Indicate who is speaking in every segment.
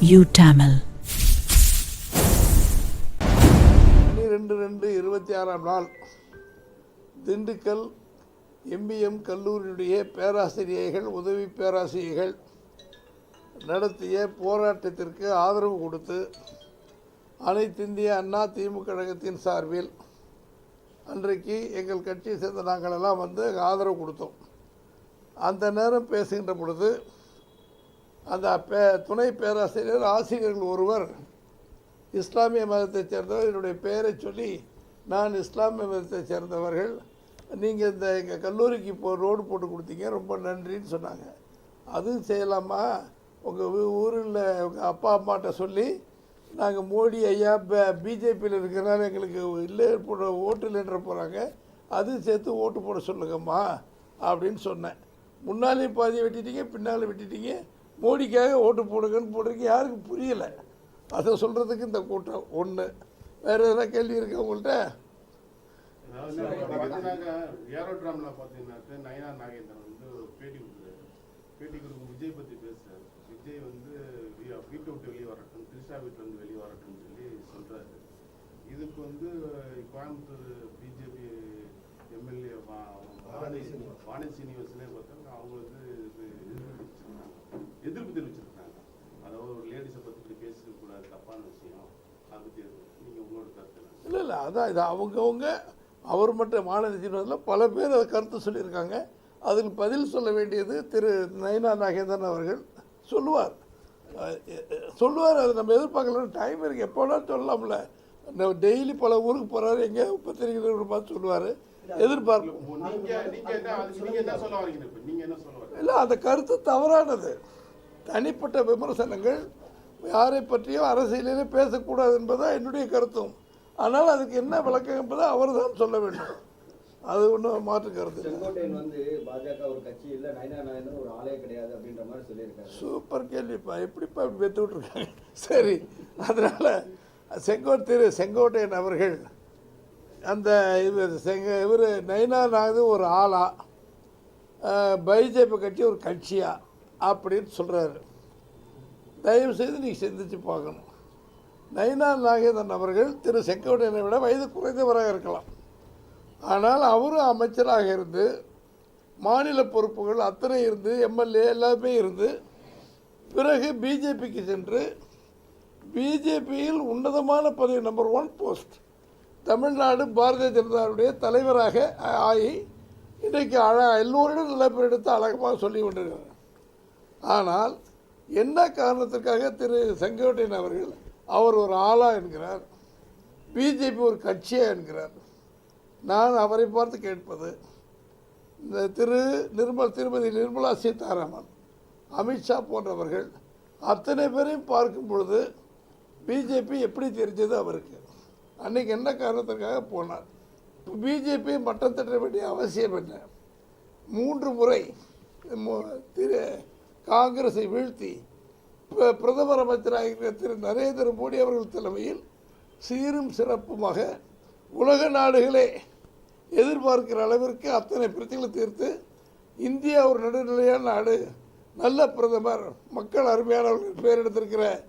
Speaker 1: UTamil.
Speaker 2: பன்னிரெண்டு ரெண்டு இருபத்தி ஆறாம் நாள் திண்டுக்கல் எம்பிஎம் கல்லூரியுடைய பேராசிரியர்கள் உதவி பேராசிரியர்கள் நடத்திய போராட்டத்திற்கு ஆதரவு கொடுத்து அனைத்து இந்திய அண்ணா திமுக கழகத்தின் சார்பில் அன்றைக்கு எங்கள் கட்சியை சேர்ந்த நாங்களெல்லாம் வந்து ஆதரவு கொடுத்தோம் அந்த நேரம் பேசுகின்ற பொழுது அந்த பே துணை பேராசிரியர் ஆசிரியர்கள் ஒருவர் இஸ்லாமிய மதத்தைச் சேர்ந்தவர். என்னுடைய பெயரை சொல்லி நான் இஸ்லாமிய மதத்தைச் சேர்ந்தவர்கள். நீங்கள் இந்த எங்கள் கல்லூரிக்கு இப்போ ரோடு போட்டு கொடுத்தீங்க. ரொம்ப நன்றின்னு சொன்னாங்க. அதுவும் செய்யலாமா? உங்கள் ஊரில் உங்கள் அப்பா அம்மாட்ட சொல்லி நாங்கள் மோடி ஐயா பிஜேபியில் இருக்கிறனால எங்களுக்கு இல்லை போட ஓட்டு இல்லைன்ற போகிறாங்க அதுவும் சேர்த்து ஓட்டு போட சொல்லுங்கம்மா அப்படின்னு சொன்னேன். முன்னாலே பாதியை வெட்டிட்டீங்க பின்னால் வெட்டிட்டீங்க. மோடிக்காக ஓட்டு போடுங்கன்னு போடுறதுக்கு யாருக்கும் புரியலை. அதை சொல்கிறதுக்கு இந்த கூட்டம் ஒன்று வேறு எதனா கேள்வி இருக்கா உங்கள்கிட்ட
Speaker 3: அதாவது ஏரோட்ராமில் பார்த்தீங்கன்னாக்க நயனா நாகேந்திரன் வந்து ஒரு பேட்டி கொடுக்குறாரு. பேட்டி கொடுக்கும் விஜய் பற்றி பேசுகிறார் விஜய் வந்து வீ- வீட்டை விட்டு வெளியே வரட்டும். திரிஷா வீட்டில் வந்து வெளியே வரட்டும்னு சொல்லி சொல்கிறாரு இதுக்கு வந்து கோயம்புத்தூர் பிஜேபி எம்எல்ஏ வாணி வாணி சீனிவாசனே பார்த்தாங்க அவங்க வந்து எதிர்ப்பு தெரிவிச்சிருக்காங்க. அதாவது ஒரு லேடிஸை பற்றி இப்படி பேசக்கூடாது தப்பான விஷயம். அதை பற்றி நீங்கள் உங்களோட கருத்து?
Speaker 2: இல்லை இல்லை அதான் இது. அவங்கவுங்க அவர் மட்டும் மாநில சீனிவாசில் பல பேர் அதை கருத்து சொல்லியிருக்காங்க. அதுக்கு பதில் சொல்ல வேண்டியது திரு நயனா நாகேந்திரன் அவர்கள் சொல்லுவார். சொல்லுவார். அது நம்ம எதிர்பார்க்கலாம் டைம் இருக்குது எப்போனா சொல்லலாம்ல. டெய்லி பல ஊருக்கு போகிறாரு எங்கே பத்திரிகை பார்த்து சொல்லுவார். எதிர்பார்ப்போம்
Speaker 3: இப்போ நீங்க நீங்க என்ன அதுக்கு நீங்க என்ன சொல்ல வரீங்க? இப்போ நீங்க என்ன சொல்ல வரீங்க?
Speaker 2: இல்லை அந்த கருத்து தவறானது. தனிப்பட்ட விமர்சனங்கள் யாரை பற்றியும் அரசியலிலே பேசக்கூடாது என்பதுதான் என்னுடைய கருத்தும். ஆனால் அதுக்கு என்ன விளக்கம் என்பதை அவர் தான் சொல்ல வேண்டும். அது ஒன்றும் மாற்று கருத்து இல்லை.
Speaker 4: செங்கோட்டையன் வந்து பாஜக ஒரு கட்சி இல்ல நயனா நாயந்தன் ஒரு ஆளே கிடையாது அப்படின்ற மாதிரி சொல்லியிருக்காரு.
Speaker 2: சூப்பர் கேள்விப்பா. எப்படிப்பா இப்படி பெற்று விட்ருக்காங்க சரி அதனால் செங்கோட் திரு செங்கோட்டையன் அவர்கள் அந்த இவர் செங்க இவர் நைனா நாது ஒரு ஆளா? பிஜேபி கட்சி ஒரு கட்சியா? அப்படின்னு சொல்கிறாரு தயவு செய்து நீங்கள் சிந்திச்சு பார்க்கணும். நயினா நாகேந்திரன் அவர்கள் திரு செங்கோட்டையனை விட வயது குறைந்தவராக இருக்கலாம். ஆனால் அவரும் அமைச்சராக இருந்து மாநில பொறுப்புகள் அத்தனை இருந்து எம்எல்ஏ எல்லாமே இருந்து பிறகு பிஜேபிக்கு சென்று பிஜேபியில் உன்னதமான பதவி number one post Tamil Nadu Bharatiya ஜனதாவுடைய தலைவராக ஆகி இன்றைக்கு அழ எல்லோரிடம் நல்ல பேர் எடுத்து அழகமாக சொல்லி கொண்டிருக்கிறார். ஆனால் என்ன காரணத்திற்காக திரு செங்கோட்டையன் அவர்கள் அவர் ஒரு ஆளா என்கிறார் பிஜேபி ஒரு கட்சியா என்கிறார்? நான் அவரை பார்த்து கேட்பது இந்த திரு நிர்மல் திருமதி நிர்மலா சீதாராமன் அமித்ஷா போன்றவர்கள் அத்தனை பேரையும் பார்க்கும் பொழுது பிஜேபி எப்படி தெரிஞ்சது அவருக்கு? அன்றைக்கி என்ன காரணத்திற்காக போனார்? இப்போ பிஜேபி மட்டம் தட்ட வேண்டிய அவசியம் என்ன? மூன்று முறை திரு காங்கிரஸை வீழ்த்தி ப- பிரதமர் அமைச்சராக திரு நரேந்திர மோடி அவர்கள் தலைமையில் சீரும் சிறப்புமாக உலக நாடுகளே எதிர்பார்க்கிற அளவிற்கு அத்தனை பிரச்சனைகளை தீர்த்து இந்தியா ஒரு நடுநிலையான நாடு. நல்ல பிரதமர் மக்கள் அருமையானவர்கள் பேர் எடுத்திருக்கிற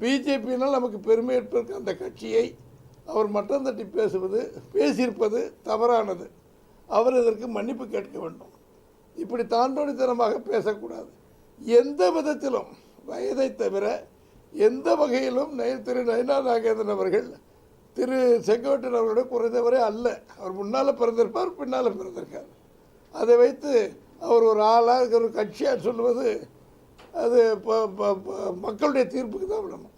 Speaker 2: பிஜேபியினால் நமக்கு பெருமை அந்த கட்சியை அவர் மட்டம் தட்டி பேசுவது பேசியிருப்பது தவறானது. அவர் இதற்கு மன்னிப்பு கேட்க வேண்டும். இப்படி தாண்டோடித்தனமாக பேசக்கூடாது. எந்த விதத்திலும் வயதை தவிர எந்த வகையிலும் நய- திரு நயனா நாகேந்திரன் அவர்கள் திரு செங்கோட்டையன் அவர்களோட குறைந்தவரே அல்ல. அவர் முன்னால் பிறந்திருப்பார் பின்னால் பிறந்திருக்கார். அதை வைத்து அவர் ஒரு ஆளாக ஒரு கட்சியாக சொல்லுவது அது மக்களுடைய தீர்ப்புக்கு தான் விடணும்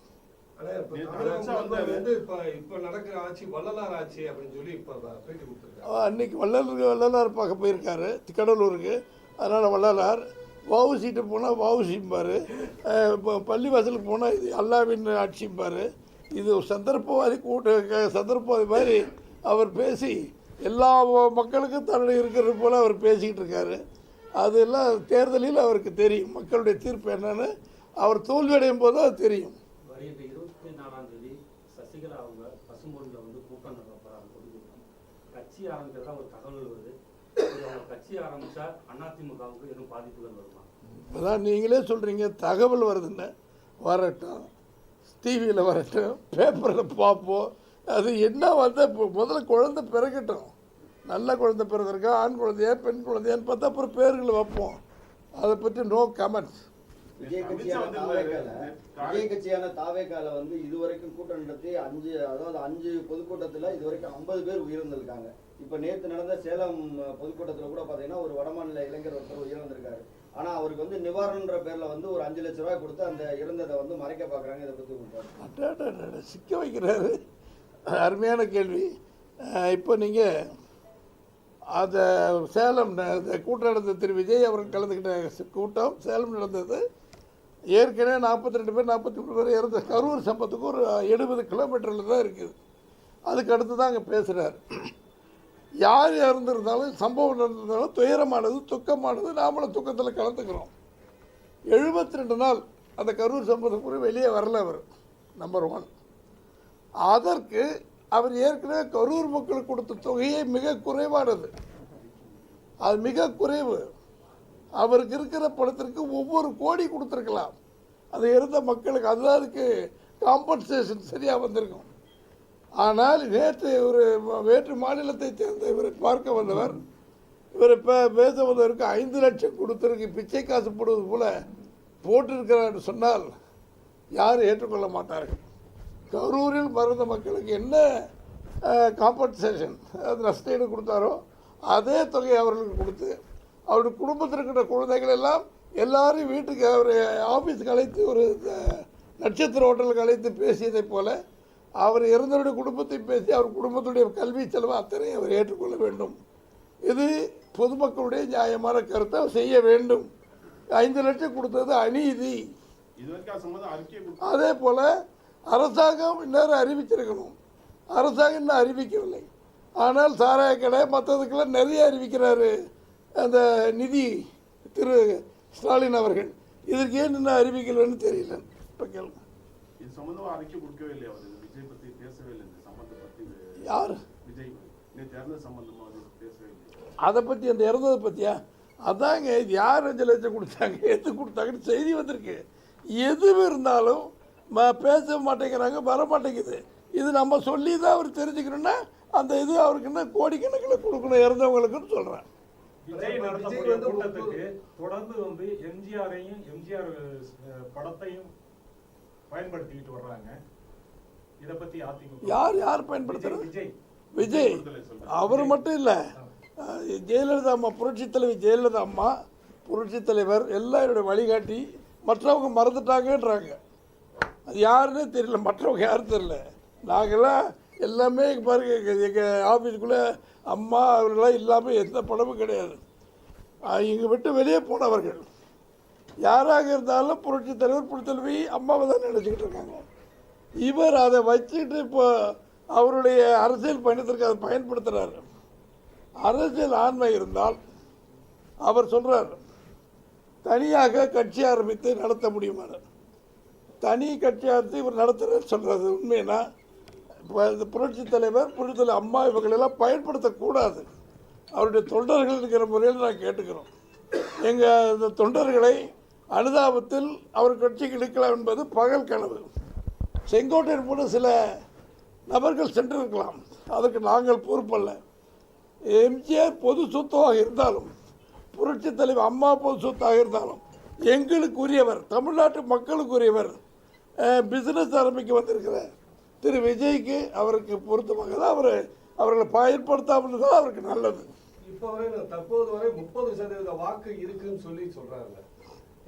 Speaker 2: அன்னைக்கு வள்ளலருக்கு வள்ளலார் பார்க்க போயிருக்காரு கடலூருக்கு. அதனால் வள்ளலார் வவுசிட்டு போனால் வவுசிம்பார் பள்ளிவாசலுக்கு போனால் இது அல்லாவின் ஆட்சிம்பார் இது சந்தர்ப்பவாதி கூட்ட சந்தர்ப்பவாதி மாதிரி அவர் பேசி எல்லா மக்களுக்கும் தன்னுடைய இருக்கிறது போல் அவர் பேசிக்கிட்டு இருக்காரு. அதெல்லாம் தேர்தலில் அவருக்கு தெரியும். மக்களுடைய தீர்ப்பு என்னன்னு அவர் தோல்வியடையும் போது அது தெரியும்.
Speaker 5: சசிகலா அவங்க வந்து கூட்டம் கட்சி ஆரம்பிக்கிறதா ஒரு தகவல் வருது. கட்சி ஆரம்பிச்சா அதிமுகவுக்கு எதுவும் பாதிப்புகள் வருமா?
Speaker 2: அதான் நீங்களே சொல்கிறீங்க தகவல் வருதுன்னு வரட்டும். டிவியில் வரட்டும். பேப்பரில் பார்ப்போம். அது என்ன வந்தால் இப்போ முதல்ல குழந்தை பிறக்கட்டும். நல்ல குழந்தை பிறந்திருக்கா ஆண் குழந்தையா பெண் குழந்தையான்னு பார்த்தா அப்புறம் பேர்களை வைப்போம். அதை பற்றி நோ கமெண்ட்ஸ்
Speaker 4: விஜய் கட்சியான தாவேக்கால
Speaker 3: காலை-
Speaker 4: விஜய் கட்சியான தாவேக்கால வந்து இதுவரைக்கும் கூட்டம் நடத்தி அஞ்சு அதாவது அஞ்சு பொதுக்கூட்டத்துல இதுவரைக்கும் ஐம்பது பேர் உயிரிழந்திருக்காங்க. இப்ப நேத்து நடந்த சேலம் பொதுக்கூட்டத்துல கூட பாத்தீங்கன்னா ஒரு வடமாநில இளைஞர் ஒருத்தர் உயிரிழந்திருக்காரு. ஆனா அவருக்கு வந்து நிவாரணன்ற பேர்ல வந்து ஒரு அஞ்சு லட்ச ரூபாய் கொடுத்து அந்த இறந்ததை வந்து மறைக்க பாக்குறாங்க இதை பத்தி
Speaker 2: சிக்க வைக்கிறாரு. அருமையான கேள்வி. அஹ், இப்போ நீங்கள் அந்த சேலம் கூட்டம் நடந்த திரு விஜய் அவர்கள் கலந்துக்கிட்ட கூட்டம் சேலம் நடந்தது. ஏற்கனவே நாற்பத்தி ரெண்டு பேர் நாற்பத்தி மூணு பேர் இறந்த கரூர் சம்பத்துக்கு ஒரு எழுபது கிலோமீட்டரில் தான் இருக்குது. அதுக்கு அடுத்து தான் அங்கே பேசுகிறார் யார் இறந்துருந்தாலும் சம்பவம் நடந்திருந்தாலும் துயரமானது துக்கமானது நாமளும் துக்கத்தில் கலந்துக்கிறோம். எழுபத்தி ரெண்டு நாள் அந்த கரூர் சம்பவத்துக்கு வெளியே வரல அவர் நம்பர் ஒன் அதற்கு அவர் ஏற்கனவே கரூர் மக்களுக்கு கொடுத்த தொகையே மிக குறைவானது. அது மிக குறைவு. அவருக்கு இருக்கிற பணத்திற்கு ஒவ்வொரு கோடி கொடுத்துருக்கலாம். அது இருந்த மக்களுக்கு அதுதான் அதுக்கு காம்பன்சேஷன் சரியாக வந்திருக்கும். ஆனால் நேற்று ஒரு வேற்று மாநிலத்தை சேர்ந்த இவரை பார்க்க வந்தவர் இவர் இப்போ பேச வந்தவருக்கு ஐந்து லட்சம் கொடுத்துருக்கு பிச்சை காசு போடுவது போல போட்டிருக்கிறார் சொன்னால் யாரும் ஏற்றுக்கொள்ள மாட்டார்கள்? கரூரில் மறந்த மக்களுக்கு என்ன காம்பன்சேஷன் நஷ்டீடு கொடுத்தாரோ அதே தொகையை அவர்களுக்கு கொடுத்து அவருடைய குடும்பத்தில் இருக்கிற குழந்தைகள் எல்லாம் எல்லாரையும் வீட்டுக்கு அவர் ஆஃபீஸுக்கு அழைத்து ஒரு நட்சத்திர ஹோட்டலுக்கு அழைத்து பேசியதைப் போல அவர் இறந்தவருடைய குடும்பத்தை பேசி அவர் குடும்பத்துடைய கல்வி செலவு அத்தனை அவர் ஏற்றுக்கொள்ள வேண்டும். இது பொதுமக்களுடைய நியாயமான கருத்தை செய்ய வேண்டும். ஐந்து லட்சம் கொடுத்தது அநீதி.
Speaker 3: அது
Speaker 2: போல் அரசாங்கம் இந்நேரம் அறிவிச்சிருக்கணும். அரசாங்கம் இன்னும் அறிவிக்கவில்லை. ஆனால் சாராய கடை மற்றதுக்கெல்லாம் நிறைய அறிவிக்கிறாரு. அந்த நிதி திரு ஸ்டாலின் அவர்கள் இதற்கு ஏன் இன்னும் அறிவிக்கலைன்னு தெரியல. இப்போ கேளுங்க.
Speaker 3: இது சம்பந்தமா அறிக்கை கொடுக்கவே இல்லையா அவர்? விஜய் பத்தி பேசவே இல்லை. இந்த சம்பந்தம் பத்தி இது
Speaker 2: யார்?
Speaker 3: விஜய் நேற்று இறந்த சம்பந்தமா அவர் பேசவே இல்லை.
Speaker 2: அதை பற்றி அந்த இறந்ததை பற்றியா அதாங்க இது யார் அஞ்சு லட்சம் கொடுத்தாங்க? எது கொடுத்தாங்கன்னு செய்தி வந்திருக்கு. எது இருந்தாலும் ம பேச மாட்டேங்கிறாங்க வர மாட்டேங்குது. இது நம்ம சொல்லி தான் அவர் தெரிஞ்சுக்கணும்னா அந்த இது அவருக்கு என்ன கோடிக்கணக்கில் கொடுக்கணும் இறந்தவங்களுக்குன்னு சொல்கிறேன்
Speaker 1: விஜய்
Speaker 6: வந்து
Speaker 1: கூட்டத்துக்கு தொடர்ந்து வந்து எம்ஜிஆரையும் எம்ஜிஆர் படத்தையும் பயன்படுத்திக்கிட்டு வர்றாங்க. இத பத்தி அதிமுக
Speaker 2: யார் யார் பயன்படுத்துறது?
Speaker 1: விஜய்
Speaker 2: விஜய். அவர் மட்டும் இல்லை. ஜெயலலிதா அம்மா புரட்சி தலைவி ஜெயலலிதா அம்மா புரட்சி தலைவர் எல்லாம் என்னுடைய வழிகாட்டி. மற்றவங்க மறந்துட்டாங்கன்றாங்க. அது யாருன்னே தெரியல. மற்றவங்க யாரும் தெரியல. நாங்கள்லாம் எல்லாமே இங்க பாருங்க எங்கள் ஆஃபீஸுக்குள்ளே அம்மா அவர்களெலாம் இல்லாமல் எந்த படமும் கிடையாது. இங்கே விட்டு வெளியே போனவர்கள். யாராக இருந்தாலும் புரட்சி தலைவர் புரட்சி அம்மாவை தான் நினச்சிக்கிட்டு இருக்காங்க. இவர் அதை வச்சுக்கிட்டு இப்போ அவருடைய அரசியல் பயணத்திற்கு அதை பயன்படுத்துகிறார் அரசியல் ஆண்மை இருந்தால் அவர் சொல்கிறார் தனியாக கட்சி ஆரம்பித்து நடத்த முடியுமாறு தனி கட்சி ஆரம்பித்து இவர் நடத்துகிறார் சொல்கிறது உண்மைன்னா புரட்சி தலைவர் புரட்சி தலைவர் அம்மா இவங்களெல்லாம் பயன்படுத்தக்கூடாது. அவருடைய தொண்டர்கள் இருக்கிற முறையில் நான் கேட்டுக்கிறோம். எங்கள் இந்த தொண்டர்களை அனுதாபத்தில் அவர் கட்சிக்கு இழுக்கலாம் என்பது பகல் கனவு. செங்கோட்டையன் போல சில நபர்கள் சென்றிருக்கலாம். அதற்கு நாங்கள் பொறுப்பல்ல. எம்ஜிஆர் பொது சொத்தமாக இருந்தாலும் புரட்சி தலைவர் அம்மா பொது சொத்தாக இருந்தாலும் எங்களுக்கு உரியவர் தமிழ்நாட்டு மக்களுக்கு உரியவர் பிஸ்னஸ் ஆரம்பிக்க வந்திருக்கிறார். திரு விஜய்க்கு அவருக்கு பொருத்தமாக தான் அவர் அவர்களை பயன்படுத்தாமல் இருந்தால் அவருக்கு நல்லது.
Speaker 6: இப்ப வரை தற்போது வரை முப்பது சதவீத வாக்கு இருக்குன்னு சொல்லி சொல்றாங்க.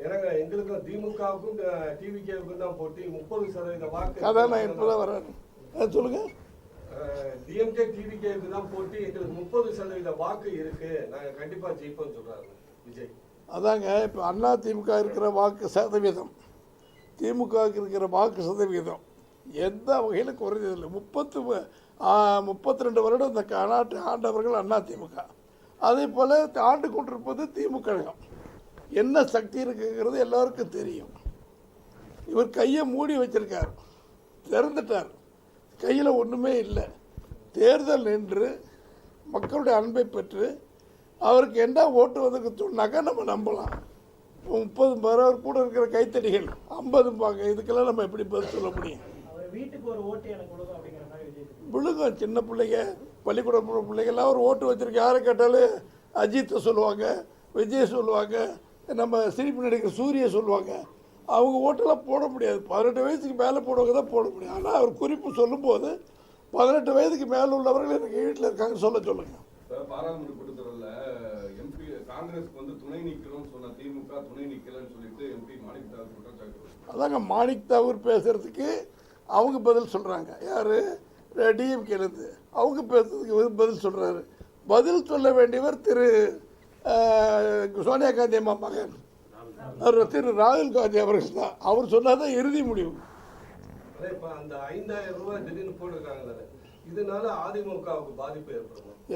Speaker 6: ஏன்னாங்க எங்களுக்கும் திமுகவுக்கும் டிவிகேவுக்கும் தான் போட்டி. முப்பது சதவீத வாக்கு
Speaker 2: அதான் நான் இப்போ தான் வரேன் சொல்லுங்க.
Speaker 6: டிஎம்கே டிவிகேவுக்கு தான் போட்டி. எங்களுக்கு முப்பது சதவீத வாக்கு இருக்கு. நாங்க கண்டிப்பா ஜெயிப்போம்னு சொல்றாரு விஜய்.
Speaker 2: அதாங்க இப்போ அண்ணா திமுக இருக்கிற வாக்கு சதவீதம். திமுகவுக்கு இருக்கிற வாக்கு சதவீதம். எந்த வகையில் குறைஞ்சதில்லை முப்பத்து முப்பத்தி ரெண்டு வருடம் இந்த நாட்டு ஆண்டவர்கள் அண்ணா திமுக. அதே போல் ஆண்டு கொண்டிருப்பது திமுக கழகம். என்ன சக்தி இருக்குங்கிறது எல்லாருக்கும் தெரியும். இவர் கையை மூடி வச்சிருக்கார். திறந்துட்டார். கையில் ஒன்றுமே இல்லை. தேர்தல் நின்று மக்களுடைய அன்பை பெற்று அவருக்கு என்ன ஓட்டு வந்ததுக்கு சொன்னாக்கா நம்ம நம்பலாம். முப்பது பேர் கூட இருக்கிற கைத்தடிகள் ஐம்பது பாங்க இதுக்கெல்லாம் நம்ம எப்படி பதில் சொல்ல முடியும்?
Speaker 7: வீட்டுக்கு ஒரு ஓட்டு எனக்கு கொடுக்கும் அப்படிங்கிற மாதிரி விஜய் சொல்றாரு.
Speaker 2: விழுங்கும் சின்ன பிள்ளைங்க பள்ளிக்கூடம் போகிற பிள்ளைங்கெல்லாம் ஒரு ஓட்டு வச்சிருக்க. யாரை கேட்டாலும் அஜித்தை சொல்லுவாங்க விஜய் சொல்லுவாங்க நம்ம சிரிப்பு நடிக்கிற சூரிய சொல்லுவாங்க. அவங்க ஓட்டெல்லாம் போட முடியாது. பதினெட்டு வயசுக்கு மேலே போடுறவங்க தான் போட முடியும். ஆனால் அவர் குறிப்பு சொல்லும்போது பதினெட்டு வயதுக்கு மேலே உள்ளவர்கள் எனக்கு வீட்டில் இருக்காங்க சொல்ல சொல்லுங்கள்
Speaker 8: இப்ப பாராளுமன்ற கூட்டத்தொடர்ல எம்பி காங்கிரஸ்க்கு வந்து துணை நிக்கணும்னு சொன்ன திமுக துணை நிக்கலன்னு சொல்லிட்டு எம்பி மாணிக் தாஸ் குற்றச்சாட்டு வச்சாங்க.
Speaker 2: அதாங்க மாணிக் தாகூர் பேசுகிறதுக்கு அவங்க பதில் சொல்கிறாங்க யார்? டிஎம்கேலேருந்து அவங்க பேசுறதுக்கு பதில் சொல்கிறாரு பதில் சொல்ல வேண்டியவர் திரு சோனியா காந்தி அம்மா மகன். திரு ராகுல் காந்தி அவர்கள் தான். அவர் சொன்னாதான் இறுதி முடிவு.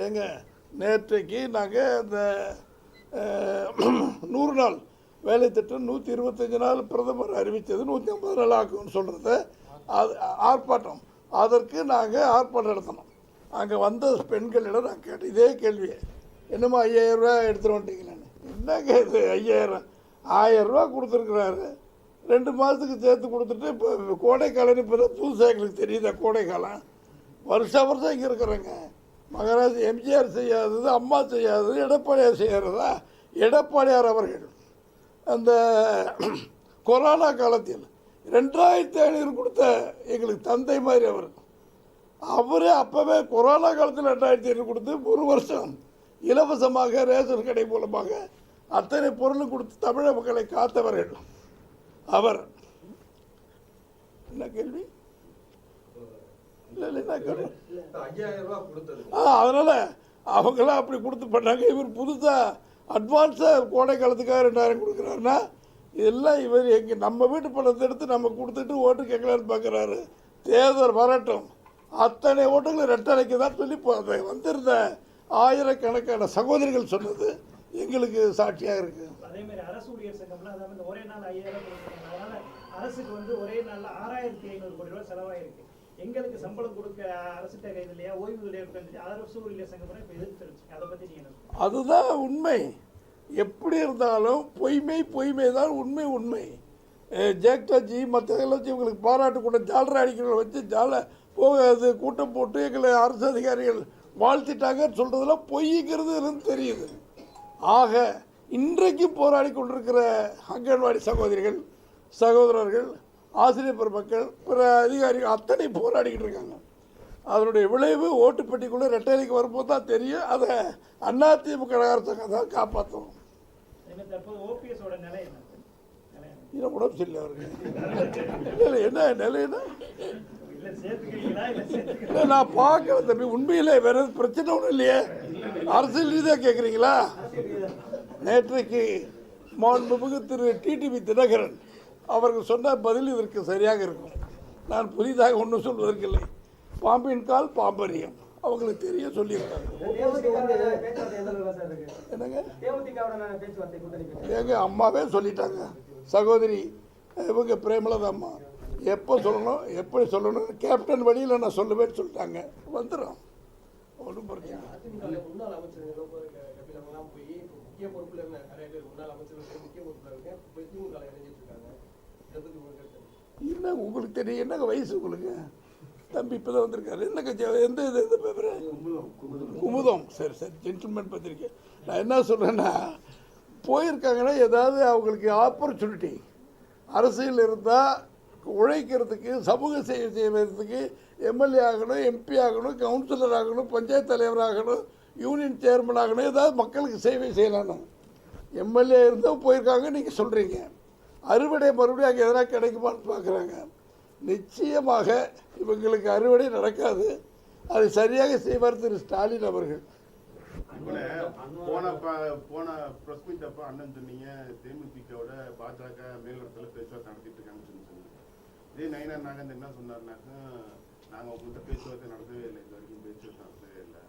Speaker 2: ஏங்க நேற்றைக்கு நாங்கள் அந்த நூறு நாள் வேலை திட்டம் நூற்றி இருபத்தஞ்சி நாள் பிரதமர் அறிவித்தது நூற்றி ஐம்பது நாள் ஆக்கும்னு சொல்கிறத அது ஆர்ப்பாட்டம். அதற்கு நாங்கள் ஆர்ப்பாட்டம் நடத்தணும். அங்கே வந்த பெண்களிடம் நான் கேட்டேன். இதே கேள்வியை. என்னமோ ஐயாயிரம் ரூபா எடுத்துகிட்டு வந்துட்டீங்களான்னு என்னங்க இது ஐயாயிரம்? ஆயிரம் ரூபா கொடுத்துருக்குறாரு. ரெண்டு மாதத்துக்கு சேர்த்து கொடுத்துட்டு இப்போ கோடைக்காலம் இப்போ தான் புதுசாக எங்களுக்கு தெரியுதா கோடைக்காலம்? வருஷம் வருஷம் இங்கே இருக்கிறேங்க. மகாராஜ் எம்ஜிஆர் செய்யாதது அம்மா செய்யாதது எடப்பாடியார் செய்கிறதா எடப்பாடியார் அவர்கள் அந்த கொரோனா காலத்தில் ரெண்டாயிரத்தி ஐநூறு கொடுத்த எங்களுக்கு தந்தை மாதிரி அவர். அவரே அப்போவே கொரோனா காலத்தில் ரெண்டாயிரத்தி ஐநூறு கொடுத்து ஒரு வருஷம் இலவசமாக ரேஷன் கடை மூலமாக அத்தனை பொருளும் கொடுத்து தமிழக மக்களை காத்தவர்கள். அவர். என்ன கேள்வி? ஆ அதனால் அவங்களாம் அப்படி கொடுத்து பண்ணாங்க. இவர் புதுசாக அட்வான்ஸாக கோடை காலத்துக்காக ரெண்டாயிரம் கொடுக்குறாருன்னா இதெல்லாம் இவர் எங்கே நம்ம வீட்டு பணத்தை எடுத்து நம்ம கொடுத்துட்டு ஓட்டு கேட்கலான்னு பார்க்குறாரு. தேர்தல் வரட்டும். அத்தனை ஓட்டுகளை ரெட்டலைக்கு தான் சொல்லி வந்திருந்த ஆயிரக்கணக்கான சகோதரிகள் சொன்னது எங்களுக்கு சாட்சியாக
Speaker 7: நாள் அதனால அரசுக்கு வந்து ஒரே நாள்ல ஆறாயிரத்தி ஐநூறு கோடி ரூபாய் செலவாயிருக்கு. எங்களுக்கு சம்பளம் கொடுக்க அரசுட்ட கைது இல்லையா ஓய்வு இல்லையா அரசு ஊழியர் சங்கம் எதிர்த்து அதை?
Speaker 2: அதுதான் உண்மை. எப்படி இருந்தாலும் பொய்மை பொய்மை தான் உண்மை. உண்மை ஜேக்டாஜி மற்ற வச்சு இவங்களுக்கு பாராட்டு கூட ஜாலரை அடிக்கிறவங்களை வச்சு ஜால போகாது கூட்டம் போட்டு எங்களை அரசு அதிகாரிகள் வாழ்த்திட்டாங்கன்னு சொல்கிறதெல்லாம் பொய்ங்கிறது தெரியுது. ஆக இன்றைக்கு போராடி கொண்டிருக்கிற அங்கன்வாடி சகோதரிகள் சகோதரர்கள் ஆசிரியர் பெருமக்கள் பிற அதிகாரிகள் அத்தனை போராடிக்கிட்டு இருக்காங்க. அதனுடைய விளைவு ஓட்டுப்பெட்டிக்குள்ளே ரெட்டைலைக்கு வரும்போது தான் தெரியும். அதை அதிமுக அரசாங்கம் தான் காப்பாற்றணும் இன்னும் உடம்பு சரியில்லை அவருக்கு. இல்லை இல்லை என்ன நிலைன்னா
Speaker 7: இல்ல இல்ல
Speaker 2: இல்லை நான் பார்க்கல தம்பி. உண்மையிலே வேற பிரச்சனை ஒன்றும் இல்லையே. அரசியல் ரீதியாக கேட்குறீங்களா நேற்றைக்கு மாண்புமிகு திரு டிடிவி தினகரன் அவர்கள் சொன்ன பதில் இதற்கு சரியாக இருக்கும். நான் புதிதாக ஒன்றும் சொல்வதற்கில்லை. பாம்பின் கால் பாம்பரியம் அவங்களுக்கு தெரிய சொல்லியிருக்காங்க. என்னங்க? எங்க அம்மாவே சொல்லிட்டாங்க. சகோதரி இவங்க பிரேமலதா அம்மா. எப்போ சொல்லணும் எப்படி சொல்லணும் கேப்டன் வழியில் நான் சொல்லுவேன்னு சொல்லிட்டாங்க. வந்துடும் ஒன்றும் பிரச்சனை இல்லை.
Speaker 9: என்ன
Speaker 2: உங்களுக்கு தெரியும்? என்னங்க வயசு உங்களுக்கு? தம்பி இப்போ தான் வந்திருக்காரு. என்ன கட்சி? எந்த இது எந்த பேப்பர் குமுதம். சரி சரி ஜென்டில்மேன் பத்திரிக்கை. நான் என்ன சொல்கிறேன்னா போயிருக்காங்கன்னா ஏதாவது அவங்களுக்கு ஆப்பர்ச்சுனிட்டி அரசியல் இருந்தால் உழைக்கிறதுக்கு சமூக சேவை செய்வதற்கு எம்எல்ஏ ஆகணும் எம்பி ஆகணும் கவுன்சிலர் ஆகணும் பஞ்சாயத்து தலைவர் ஆகணும் யூனியன் சேர்மன் ஆகணும் ஏதாவது மக்களுக்கு சேவை செய்யலாம் எம்எல்ஏ இருந்தால் போயிருக்காங்க நீங்கள் சொல்கிறீங்க அறுவடை மறுபடியும் அங்கே எதனா கிடைக்குமான்னு பார்க்குறாங்க நிச்சயமாக இவங்களுக்கு அறுவடை நடக்காது. அதை சரியாக செய்வார் திரு ஸ்டாலின் அவர்கள்.
Speaker 3: போன போன ப்ரெஸ் மீட் அப்ப அண்ணன் சொன்னீங்க தேமுதிகவோட பாஜக மேலிடத்துல பேச்சுவார்த்தை நடத்திட்டு இருக்காங்கன்னு சொன்னீங்க. இதே நயனா நாகேந்திரன் என்ன சொன்னாருனாக்கா நாங்க உங்கள்கிட்ட பேச்சுவார்த்தை நடத்தவே இல்லை இது வரைக்கும் பேச்சுவார்த்தை நடத்தவே இல்லை.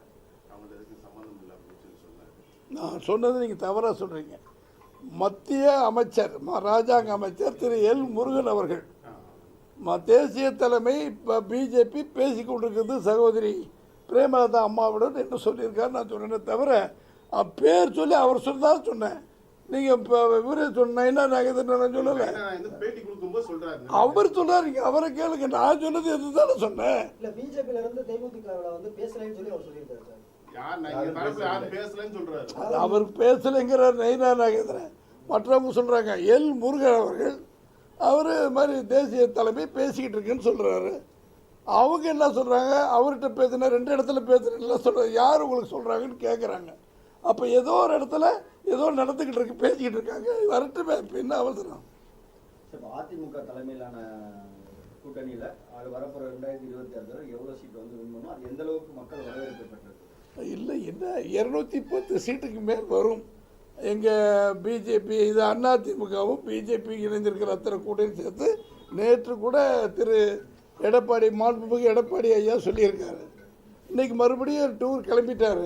Speaker 3: அவங்களுக்கு எதுக்கும் சம்மந்தம் இல்லை அப்படின்னு சொல்லி சொன்னாரு.
Speaker 2: நான் சொன்னது நீங்கள் தவறாக சொல்கிறீங்க மத்திய அமைச்சர் ராஜாங்க அமைச்சர் திரு எல் முருகன் அவர்கள் தேசிய தலைமை இப்போ பிஜேபி பேசி கொண்டிருக்கிறது சகோதரி பிரேமலதா அம்மாவுடன் என்ன சொல்லியிருக்காரு. நான் சொன்னேனே தவிர பேர் சொல்லி அவர் சொன்னதான் சொன்னேன். நீங்கள் இப்போ இவரு சொன்ன என்ன நாகேந்திரன் சொல்லலை.
Speaker 3: நயனா வந்து பேட்டி கொடுக்கும்போது சொல்றாரு.
Speaker 2: அவர் சொல்கிறாருங்க அவரை கேளுங்க நான் சொன்னது எது தானே சொன்னேன்.
Speaker 10: இல்ல பிஜேபியில இருந்து தேமுதிகவில் வந்து பேசலைன்னு சொல்லி அவர் சொல்லியிருக்காரு சார்.
Speaker 3: யார் நான் இங்க தரப்புல யாரும் பேசலன்னு சொல்றாரு.
Speaker 2: அது அவர் பேசலைங்கிறார் நயினா நாகேந்திரன். மற்றவங்க சொல்கிறாங்க எல் முருகன் அவர்கள் அவர் மாதிரி தேசிய தலைமை பேசிக்கிட்டு இருக்குன்னு சொல்கிறாரு அவங்க என்ன சொல்கிறாங்க அவர்கிட்ட பேசின ரெண்டு இடத்துல பேசுகிறேன் சொல்ற யார் உங்களுக்கு சொல்கிறாங்கன்னு கேட்குறாங்க அப்போ ஏதோ ஒரு இடத்துல ஏதோ நடந்துக்கிட்டு இருக்கு பேசிக்கிட்டு இருக்காங்க. வரட்டுமே. இப்போ என்ன அவசரம்?
Speaker 4: அதிமுக தலைமையிலான கூட்டணியில அது வரப்போற ரெண்டாயிரத்தி இருபத்தி ஆறுல எவ்வளவு சீட் வந்து வின் பண்ணும் அது எந்த அளவுக்கு மக்கள் வரவேற்பு பெற்றிருக்கு
Speaker 2: இல்லை என்ன? இரநூத்தி பத்து சீட்டுக்கு மேல் வரும். எங்கள் பிஜேபி இது அதிமுகவும் பிஜேபி இணைந்திருக்கிற அத்தனை கூட்டையும் சேர்த்து நேற்று கூட திரு எடப்பாடி மாண்புமிகு எடப்பாடி ஐயா சொல்லியிருக்காரு. இன்னைக்கு மறுபடியும் டூர் கிளம்பிட்டார்.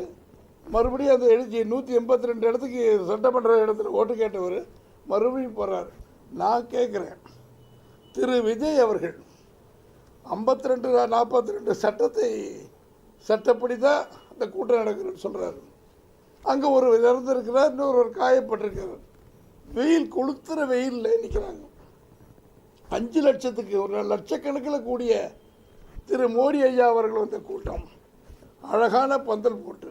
Speaker 2: மறுபடியும் அந்த எழுச்சி நூற்றி எண்பத்தி ரெண்டு இடத்துக்கு சட்டமன்ற இடத்துல ஓட்டு கேட்டவர் மறுபடியும் போகிறார் நான் கேட்குறேன் திரு விஜய் அவர்கள் ஐம்பத்தி ரெண்டு நாற்பத்தி ரெண்டு சட்டத்தை சட்டப்படி தான் அந்த கூட்டம் நடக்கிறேன்னு சொல்கிறாரு அங்கே ஒரு இறந்துருக்கிறார் இன்னொரு ஒரு காயப்பட்டிருக்கிறார். வெயில் கொளுத்துற வெயிலில் நிற்கிறாங்க அஞ்சு லட்சத்துக்கு ஒரு லட்சக்கணக்கில் கூடிய திரு மோடி ஐயா அவர்கள் வந்த கூட்டம். அழகான பந்தல் போட்டு.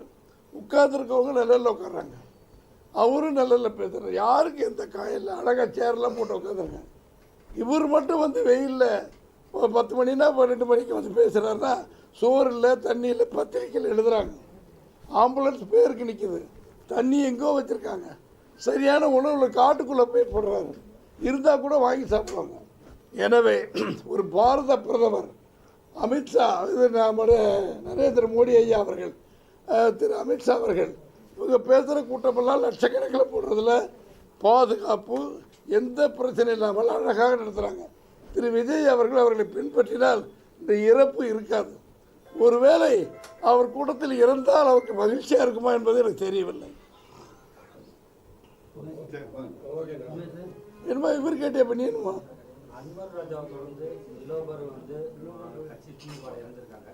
Speaker 2: உட்காந்துருக்கவங்க நிழலில் உட்காடுறாங்க அவரும் நிழலில் பேசுகிறார் யாருக்கு எந்த காயம் இல்லை? அழகாக சேர்லாம் போட்டு உட்காந்துருங்க இவர் மட்டும் வந்து வெயிலில் ஒரு பத்து மணினா பன்னெண்டு மணிக்கு வந்து பேசுகிறாருன்னா சோறு இல்லை தண்ணி இல்லை பத்திரிக்கையில் எழுதுகிறாங்க ஆம்புலன்ஸ் பேருக்கு நிற்கிது தண்ணி எங்கோ வச்சுருக்காங்க. சரியான உணவில் காட்டுக்குள்ளே போய் போடுறாரு இருந்தால் கூட வாங்கி சாப்பிடுவாங்க. எனவே ஒரு பாரத பிரதமர் அமித்ஷா இது நம்முடைய நரேந்திர மோடி ஐயா அவர்கள் திரு அமித்ஷா அவர்கள் இவங்க பேசுகிற கூட்டமெல்லாம் லட்சக்கணக்கில் போடுறதில் பாதுகாப்பு எந்த பிரச்சனை இல்லாமல் அழகாக நடத்துகிறாங்க திரு விஜய் அவர்கள் அவர்களை பின்பற்றினால் இந்த இறப்பு இருக்காது. ஒருவேளை அவர் கூட்டத்தில் இறந்தால் அவருக்கு மகிழ்ச்சியாக இருக்குமா என்பது எனக்கு தெரியவில்லை. என்னமா இவர் கேட்டிய பண்ணியணுமா
Speaker 5: அன்வர் ராஜாவை தொடர்ந்து இளோபர் வந்து அஹ், கட்சி திமுக இறந்திருக்காங்க.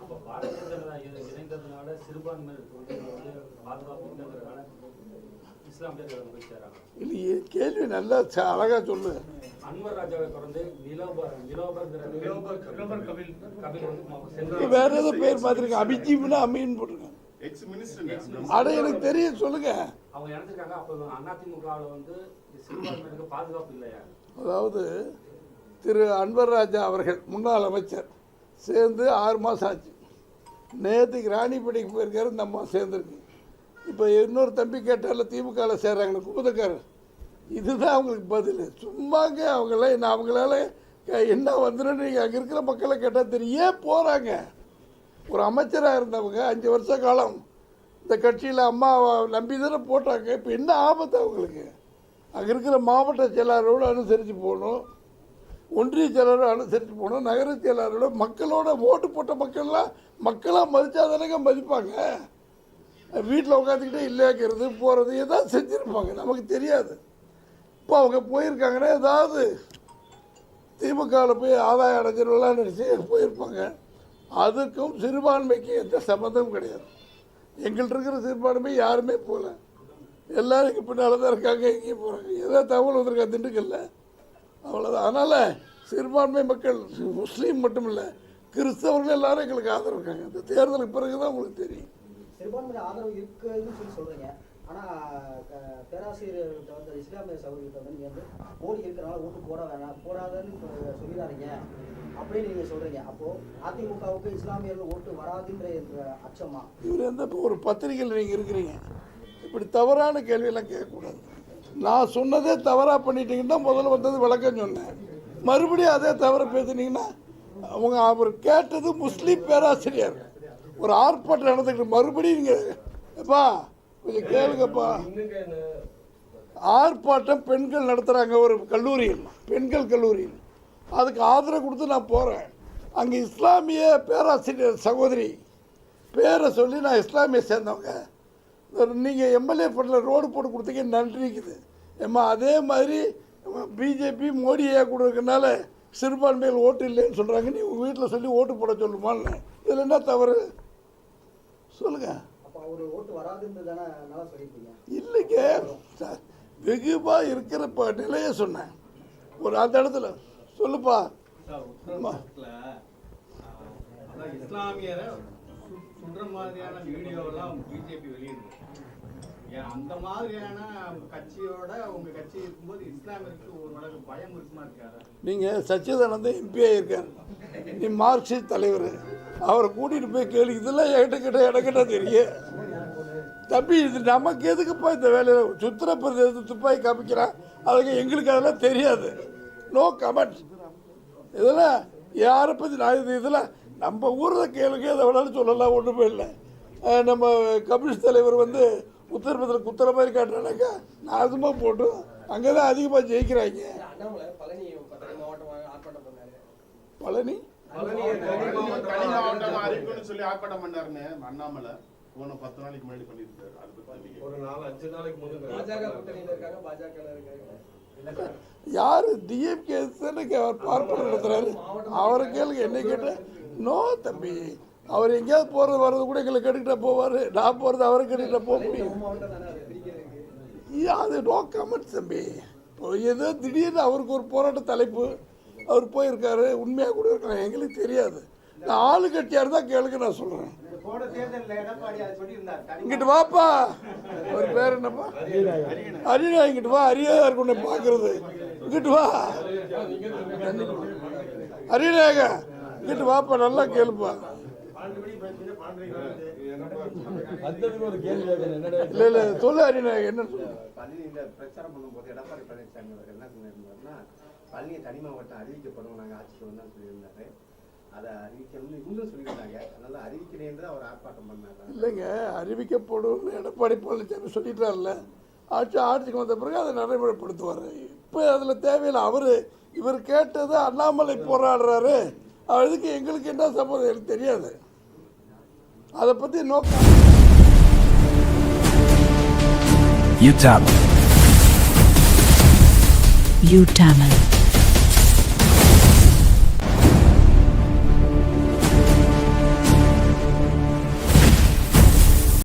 Speaker 5: அப்போ பாரதிய ஜனதா இணை- இணைந்ததுனால சிறுபான்மையினருக்கு வந்து இங்க வந்து பாதுகாப்பு இல்லைங்கிறதுனால இஸ்லாமியர்கள் போய் சேராங்க
Speaker 2: இல்லையே கேள்வி நல்லா ச- அழகா சொல்லு.
Speaker 5: அன்வர் ராஜாவை தொடர்ந்து நிலோபர் நிலோபர்ங்கிற
Speaker 6: நிலோபர் கபில்.
Speaker 5: கபில். வந்து
Speaker 2: வேற ஏதோ பேர் பார்த்துருக்கேன். அபிஜீப்னா அமீன்
Speaker 3: மினிஸ்டர்
Speaker 2: அட எனக்கு தெரியும் சொல்லுங்க.
Speaker 5: அவங்க இறந்துருக்காங்க அப்போ அதிமுகவில் வந்து சிறுபான்மையினருக்கு பாதுகாப்பு இல்லையா?
Speaker 2: அதாவது திரு அன்வர் ராஜா அவர்கள் முன்னாள் அமைச்சர் சேர்ந்து ஆறு மாதம் ஆச்சு. நேற்றுக்கு ராணிப்பேட்டைக்கு போயிருக்காரு இந்த அம்மா சேர்ந்துருக்கு. இப்போ இன்னொரு தம்பி கேட்டால திமுகவில் சேர்றாங்கன்னு குமுதக்காரர் இதுதான் அவங்களுக்கு பதில். சும்மாங்க அவங்கள என்ன அவங்களால என்ன வந்துடும் நீங்கள் அங்கே இருக்கிற மக்களை கேட்டால் தெரியும். ஏன் போகிறாங்க ஒரு அமைச்சராக இருந்தவங்க அஞ்சு வருஷ காலம் இந்த கட்சியில் அம்மா நம்பி தானே போட்டாங்க. இப்போ என்ன ஆபத்து அவங்களுக்கு? அங்கே இருக்கிற மாவட்ட செயலாளரோடு அனுசரித்து போகணும். ஒன்றிய செயலாளரோடு அனுசரித்து போகணும். நகர செயலாளரோட மக்களோட ஓட்டு போட்ட மக்கள்லாம் மக்களாக மதித்தா தானேங்க மதிப்பாங்க. வீட்டில் உட்காந்துக்கிட்டே இல்லையாக்கிறது போகிறது ஏதாவது செஞ்சுருப்பாங்க. நமக்கு தெரியாது. இப்போ அவங்க போயிருக்காங்கன்னா ஏதாவது திமுகவில் போய் ஆதாயம் அடைஞ்சிருவெல்லாம் நினச்சி போயிருப்பாங்க. அதுக்கும் சிறுபான்மைக்கு எந்த சம்மந்தமும் கிடையாது. எங்கள்கிட்ட இருக்கிற சிறுபான்மை யாருமே போகல. எல்லோரும் இங்கே பின்னால் தான் இருக்காங்க எங்கேயும் போகிறாங்க ஏதோ தகவல் வந்திருக்கா திண்டுக்கல்ல. அவ்வளோதான் அதனால் சிறுபான்மை மக்கள் முஸ்லீம் மட்டும் இல்லை கிறிஸ்தவர்கள் எல்லாரும் எங்களுக்கு ஆதரவு இருக்காங்க. இந்த தேர்தலுக்கு பிறகு தான் உங்களுக்கு தெரியும்.
Speaker 10: சிறுபான்மையினர் ஆதரவு இருக்குதுன்னு சொல்லி சொல்கிறீங்க ஆனா க- வந்து இஸ்லாமிய சகோதரிகிட்ட வந்து நீங்க வந்து மோடி இருக்கிறனால ஓட்டு போட வேணாம் போடாதன்னு சொல்லிடாதீங்க அப்படின்னு நீங்க சொல்றீங்க. அப்போ அதிமுகவுக்கு இஸ்லாமியர்கள் ஓட்டு வராதுன்ற அச்சமா?
Speaker 2: இவர் எந்த இப்போ ஒரு பத்திரிகையில் நீங்கள் இருக்கிறீங்க. இப்படி தவறான கேள்வியெல்லாம் கேட்கக்கூடாது. நான் சொன்னதே தவறாக பண்ணிட்டீங்கன்னா முதல்ல வந்தது விளக்கம் சொன்னேன். மறுபடியும் அதே தவற பேசுனீங்கன்னா அவங்க அவர் கேட்டது முஸ்லீம் பேராசிரியர். ஒரு ஆர்ப்பாட்டம் நடந்துக்கிட்டு மறுபடியும் நீங்கள் எப்பா கொஞ்சம் கேளுங்கப்பா. ஆர்ப்பாட்டம் பெண்கள் நடத்துகிறாங்க ஒரு கல்லூரியில் பெண்கள் கல்லூரியில். அதுக்கு ஆதரவு கொடுத்து நான் போகிறேன் அங்கே இஸ்லாமிய பேராசிரியர் சகோதரி பேரை சொல்லி நான் இஸ்லாமிய சேர்ந்தவங்க. நீங்கள் எம்எல்ஏ ஃபண்டில் ரோடு போட்டு கொடுத்தீங்க நன்றிக்குது ஏம்மா அதே மாதிரி பிஜேபி மோடியை கொடுக்கறதுனால சிறுபான்மையில் ஓட்டு இல்லைன்னு சொல்கிறாங்க நீ உங்கள் வீட்டில் சொல்லி ஓட்டு போட சொல்லுமான்னு. இதில் என்ன தவறு? சொல்லுங்கள் இல்லைங்க. சார் வெகுவாக இருக்கிற இப்போ நிலையை சொன்னேன். ஒரு அந்த இடத்துல. சொல்லுப்பா.
Speaker 11: இஸ்லாமியரை சுடுற மாதிரியான வீடியோவெல்லாம் பிஜேபி வெளியிடுது. ஏன் அந்த மாதிரியான கட்சியோட உங்க கட்சி இருக்கும்போது இஸ்லாமியருக்கு ஒரு பயம் இருக்குமா இருக்காதா?
Speaker 2: நீங்கள் சச்சிதானந்தம் எம்பியாக இருக்கார் நீ மார்க்சிஸ்ட் தலைவர். அவரை கூட்டிகிட்டு போய் கேள்வி இதெல்லாம் என்கிட்ட கிட்ட எனக்கிட்ட தெரியும்? தம்பி இது நமக்கு எதுக்குப்பா இந்த வேலையில்? சுத்திரப்பிரதேச துப்பாக்கி காமிக்கிறான். அதுக்கு எங்களுக்கு அதெல்லாம் தெரியாது. நோ கமெண்ட்ஸ் இதெல்லாம் யாரை பற்றி நான் இது இதெல்லாம் நம்ம ஊரில் கேளுங்க எதை வேணாலும் சொல்லலாம் ஒன்றுமே இல்லை. நம்ம கம்யூனிஸ்ட் தலைவர் வந்து உத்தரப்பிரதேச குத்துற மாதிரி காட்டுறானாக்கா நாசமாக போட்டு அங்கே தான் அதிகமாக ஜெயிக்கிறாங்க.
Speaker 9: பழனி?
Speaker 6: தனி மாவட்டமா
Speaker 3: அறிவிக்கணும்னு சொல்லி ஆர்ப்பாட்டம் பண்ணாருன்னு அண்ணாமலை. போன பத்து நாளைக்கு முன்னாடி பண்ணியிருக்காரு அதை பத்தி நீங்க
Speaker 6: ஒரு நாலு அஞ்சு நாளைக்கு
Speaker 9: பாஜக
Speaker 6: முன்னாடி
Speaker 9: கூட்டணியில இருக்காங்க பாஜக இருக்காங்க
Speaker 2: யார்? டிஎம்கே அவர் பார்ப்பன நடத்துறாரு. அவரை கேளுங்க என்ன கேட்ட நோ தம்பி. அவர் எங்கேயாவது போகிறது வர்றது கூட எங்களை கேட்டுக்கிட்டா போவார். நான் போகிறது அவரை கேட்டுக்கிட்டா போக முடியும்.
Speaker 9: அது
Speaker 2: நோ கமெண்ட்ஸ் தம்பி. இப்போ ஏதோ திடீர்னு அவருக்கு ஒரு போராட்ட தலைப்பு அவர் போயிருக்காரு உண்மையாக கூட இருக்கலாம் எங்களுக்கு தெரியாது. நான் ஆளு கட்சியாக இருந்தால் கேளுங்க நான் சொல்கிறேன் இங்கிட்டு வாப்பா. ஒரு பேர் என்னப்பா? அரியணா இங்கிட்டு வா அரியாதா இருக்கு உன்னை பார்க்கறது. இங்கிட்டு வா. அரியநாயக இங்கிட்டு வாப்பா நல்லா கேளுப்பா. இல்லை இல்லை சொல்லு அரியநாயக என்ன சொல்லு
Speaker 12: பழனியை தனி மாவட்டம் அறிவிக்கப்படும் நாங்கள் ஆட்சிக்கு சொல்லியிருந்தாரு. அதை அறிவிக்கணும்னு இன்னும் சொல்லியிருந்தாங்க. அதனால அறிவிக்கிறேன் அவர் ஆர்ப்பாட்டம் பண்ணாங்க
Speaker 2: இல்லைங்க அறிவிக்கப்படும் எடப்பாடி பழனிசாமி சொல்லிட்டார்ல. ஆட்சி ஆட்சிக்கு வந்த பிறகு அதை நடைமுறைப்படுத்துவார். இப்போ அதில் தேவையில்லை. அவர் இவர் கேட்டதை அண்ணாமலை போராடுறாரு. அதுக்கு எங்களுக்கு என்ன சம்மதம் எனக்கு தெரியாது. அதை பற்றி நோக்கம்.
Speaker 13: UTAML.
Speaker 14: UTAML